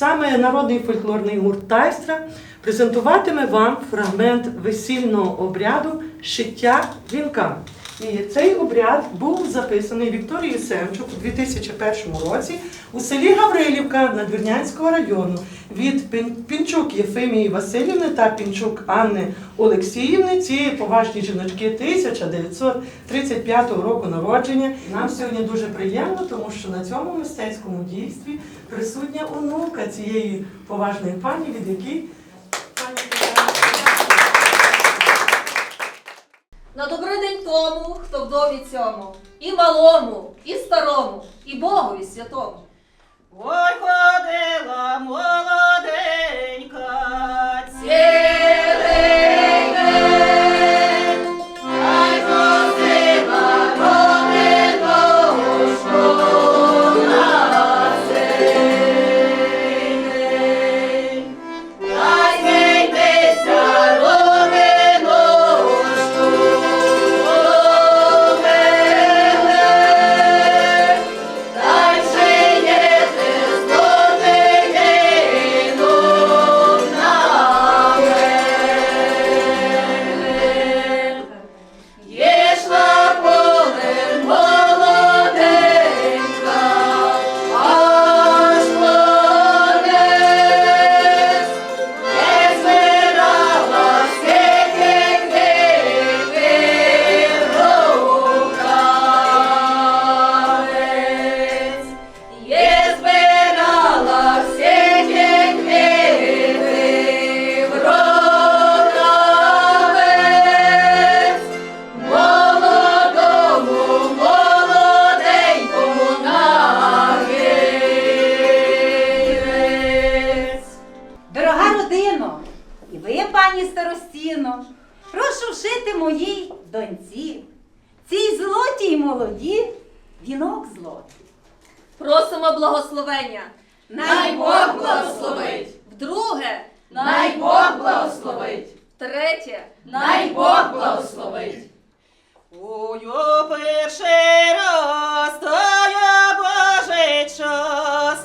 Саме народний фольклорний гурт Тайстра презентуватиме вам фрагмент весільного обряду шиття вінка. І цей обряд був записаний Вікторією Семчук у 2001 році у селі Гаврилівка Надвірнянського району від Пін- Пінчук Єфимії Васильівни та Пінчук Анни Олексіївни. Ці поважні жіночки 1935 року народження. Нам сьогодні дуже приємно, тому що на цьому мистецькому дійстві присутня онука цієї поважної пані, від якій пані На добрий день тому, хто вдові цьому, і малому, і старому, і Богові святому. Ой, ходила молоденька, Най Бог благословить. Вдруге, Най Бог благословить. третє, Най Бог благословить. Ой, о, перший раз, та я Божий час,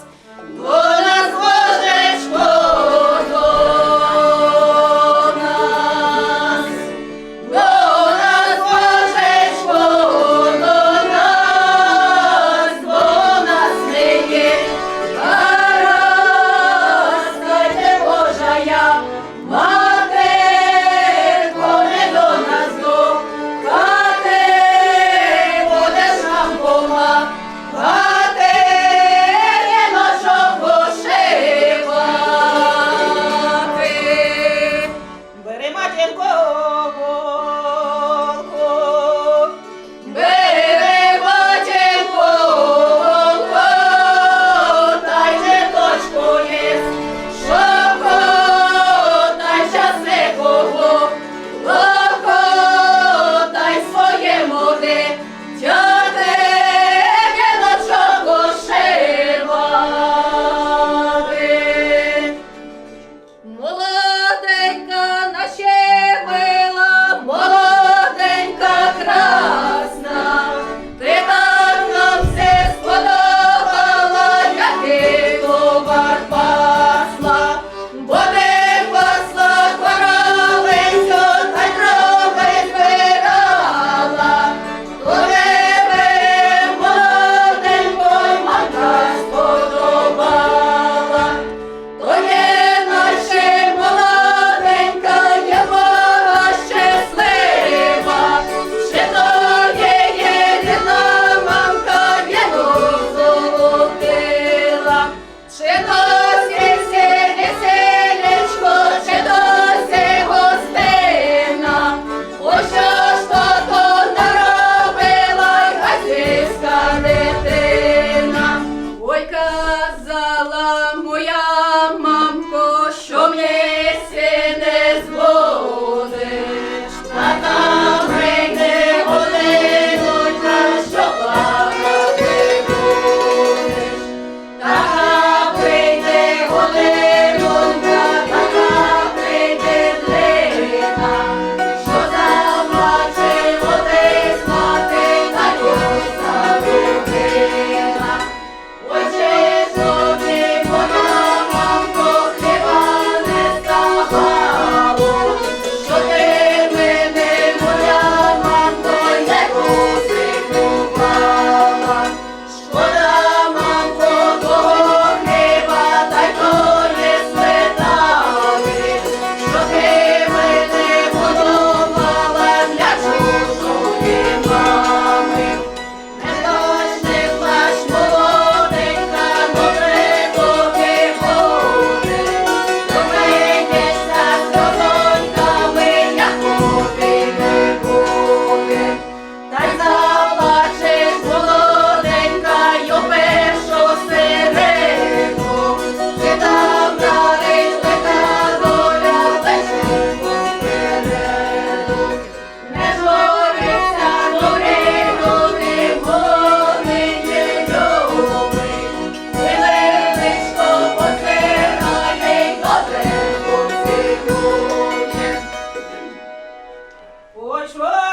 Ô,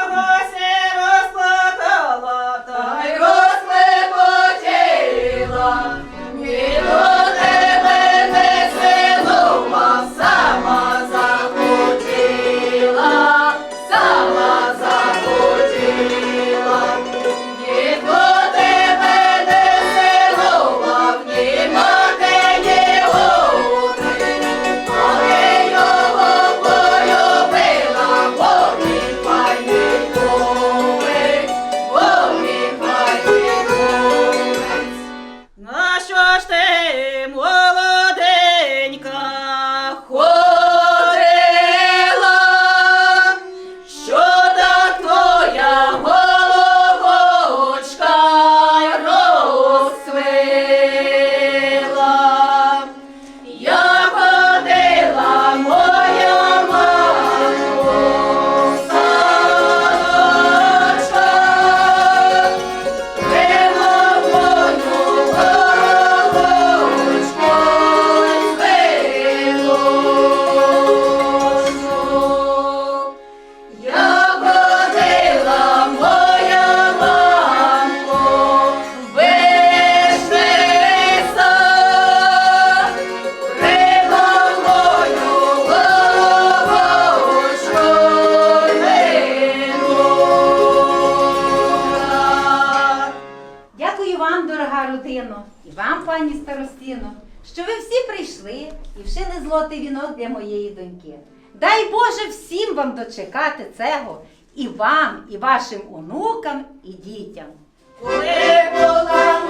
всі прийшли і вшили злотий вінок для моєї доньки. Дай Боже всім вам дочекати цього, і вам, і вашим онукам, і дітям. Коли була